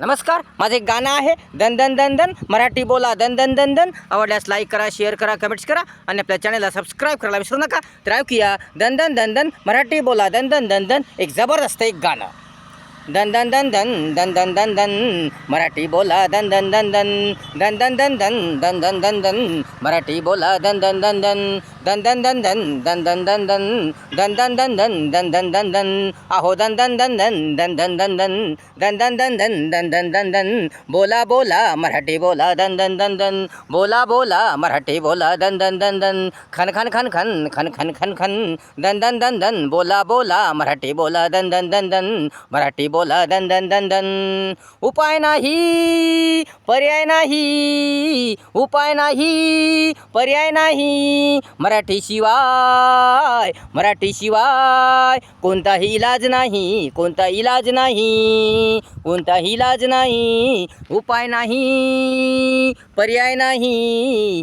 नमस्कार माझं एक गाणं आहे दन दन दन दन मराठी बोला दन दन दन दन आवडल्यास लाईक करा शेअर करा कमेंट्स करा आणि आपल्या चॅनलला सबस्क्राईब करायला विसरू नका तर ऐकूया दन दन दन दन मराठी बोला दन दन दन दन एक जबरदस्त एक गाणं दन दन दन दन दन दन दन दन मराठी बोला दन दन दन दन दन दन दन दन दन दन दन दन मराठी बोला दन दन दन दन दन दन दन दन दन दन दन दन दन दन दन दन दन दन दन दन आहो दन दन दन दन दन दन दन दन दन दन दन दन दन दन दन दन बोला बोला मराठी बोला दन दन दन दन बोला बोला मराठी बोला दन दन दन दन खन खन खन खन खन खन खन खन दन दन दन दन बोला बोला मराठी बोला दन दन दन दन मराठी बोला दन दन दन दन उपाय नाही पर्याय नाही उपाय नाही पर्याय नाही. मराठी शिवाय मराठी शिवाय कोणताही इलाज नाही कोणता इलाज नाही कोणताही इलाज नाही. उपाय नाही पर्याय नाही.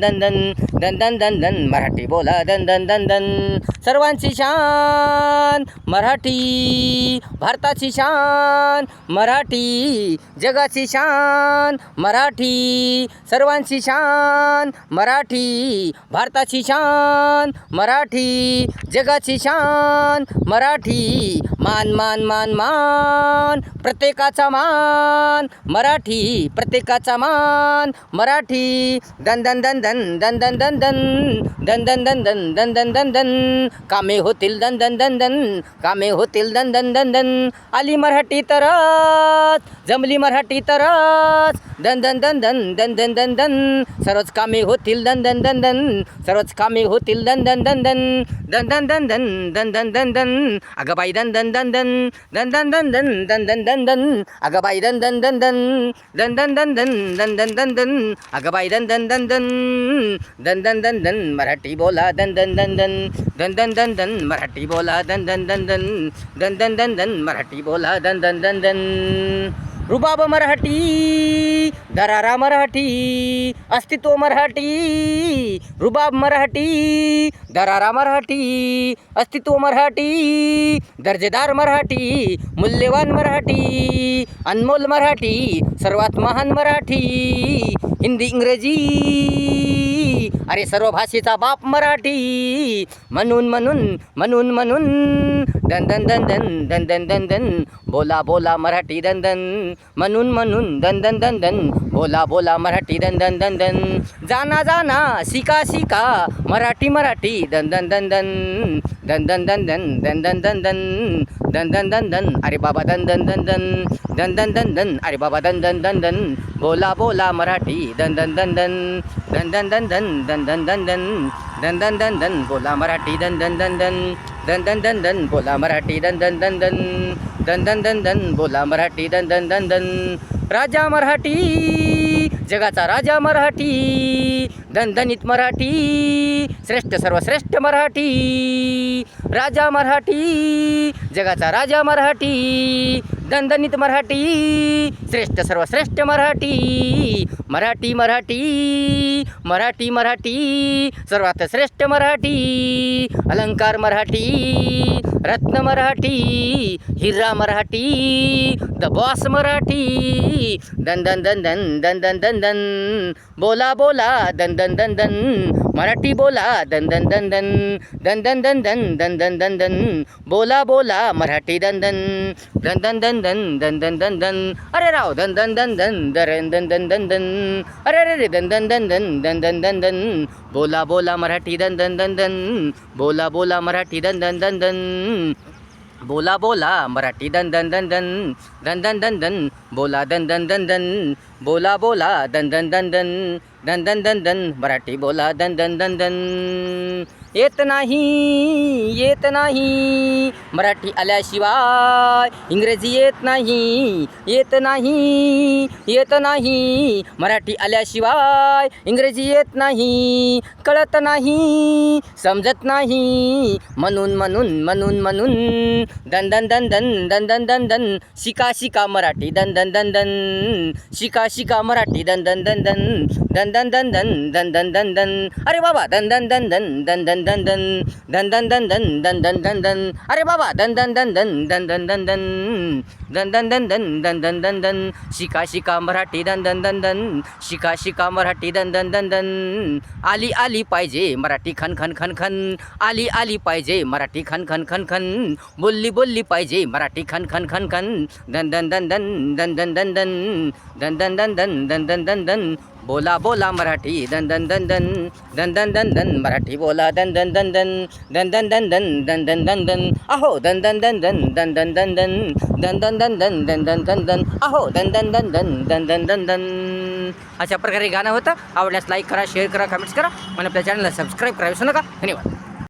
दन दन दन दन दन दन मराठी बोला दन दन दन दन. सर्वांची शान मराठी भारताची शान मराठी जगाची शान मराठी सर्वांची शान मराठी भारताची शान मराठी जगाची शान मराठी मान मान मान मान प्रत्येकाचा मान मराठी प्रत्येकाचा मान मराठी दन दन दन. दन दन दन दन दन दन दन दन दन दन दन दन दन कामे होतील दन दन दन दन कामे होतील दन दन दन दन आली मराठी तरच जमली मराठी तरच दन दन दन दन दन दन दन दन सर्वच कामे होतील दन दन दन दन सर्वच कामे होतील दन दन दन दन दन दन दन दन दन दन दन दन अगं बाई दन दन दन दन दन दन दन दन दन दन दन दन अगं बाई दन दन दन दन दन दन दन दन दन दन दन दन अगं बाई दन दन दन दन दन दन दन दन मराठी बोला दन दन दन दन दन दन दन दन मराठी बोला दन दन दन दन दन दन दन दन मराठी बोला दन दन दन दन रुबाब मराठी दरारा मराठी अस्तित्व मराठी रुबाब मराठी दरारा मराठी अस्तित्व मराठी दर्जेदार मराठी मूल्यवान मराठी अनमोल मराठी सर्वात महान मराठी हिंदी इंग्रजी अरे सर्व भाषेचा बाप मराठी म्हणून म्हणून म्हणून म्हणून दन दन दन दन दन दन दन दन बोला बोला मराठी दन दन म्हणून म्हणून दन दन दन दन बोला बोला मराठी दन दन दन दन जाना जाना शिका शिका मराठी मराठी दन दन दन दन दन दन दन दन दन दन दन दन दन दन दन दन अरे बाबा दन दन दन दन दन दन दन दन अरे बाबा दन दन दन दन बोला बोला मराठी दन दन दन दन दन दन दन दन दन दन दन दन दन दन दन दन बोला मराठी दन दन दन दन दन दन दन दन बोला मराठी दन दन दन दन दन दन दन दन बोला मराठी दन दन दन दन राजा मराठी जगाचा राजा मराठी दणदणीत मराठी श्रेष्ठ सर्वश्रेष्ठ मराठी राजा मराठी जगाचा राजा मराठी दणदणीत मराठी श्रेष्ठ सर्वश्रेष्ठ मराठी मराठी मराठी मराठी मराठी सर्वात श्रेष्ठ मराठी अलंकार मराठी रत्न मराठी हिरा मराठी द बॉस मराठी दन दन दन दन दन दन दन दन बोला बोला दन दन दन दन मराठी बोला दन दन दन दन दन दन दन दन दन दन दन दन बोला बोला मराठी दन दन दन दन दन दन दन दन दन दन अरे राव दन दन दन दन दन दन दन दन दन अरे अरे रे दन दन दन दन दन दन दन दन बोला बोला मराठी दन दन दन दन बोला बोला मराठी दन दन दन दन बोला बोला मराठी दन दन दन दन दन दन दन दन बोला दन दन दन दन बोला बोला दन दन दन दन दन दन दन दन मराठी बोला दन दन दन दन येत नाही येत नाही मराठी आल्याशिवाय इंग्रजी येत नाही येत नाही येत नाही मराठी आल्याशिवाय इंग्रजी येत नाही कळत नाही समजत नाही म्हणून म्हणून म्हणून म्हणून दन दन दन दन दन दन दन दन शिका शिका मराठी दन दन दन दन शिका शिका मराठी दन दन दन दन दन दन दन दन दन दन दन दन अरे बाबा दन दन दन दन दन दन दन दन दन दन दन दन दन दन दन दन अरे बाबा दन दन दन दन दन दन दन दन दन दन दन दन दन दन दन दन शिका शिका मराठी दन दन दन दन शिका शिका मराठी दन दन दन दन आली आली पाहिजे मराठी खन खन खन खन आली आली पाहिजे मराठी खन खन खन खन बोलली बोलली पाहिजे मराठी खन खन खन खन दन दन दन दन दन दन दन दन दन दन दन दन दन दन दन दन बोला बोला मराठी दन दन दन दन दन दन दन दन मराठी बोला दन दन दन दन दन दन दन दन दन दन दन दन अहो दन दन दन दन दन दन दन दन दन दन दन दन दन दन दन दन अहो दन दन दन दन दन दन दन दन अशा प्रकारे गाणं होतं आवडल्यास लाईक करा शेअर करा कमेंट्स करा आणि आपल्या चॅनलला सबस्क्राईब करा विसरू नका धन्यवाद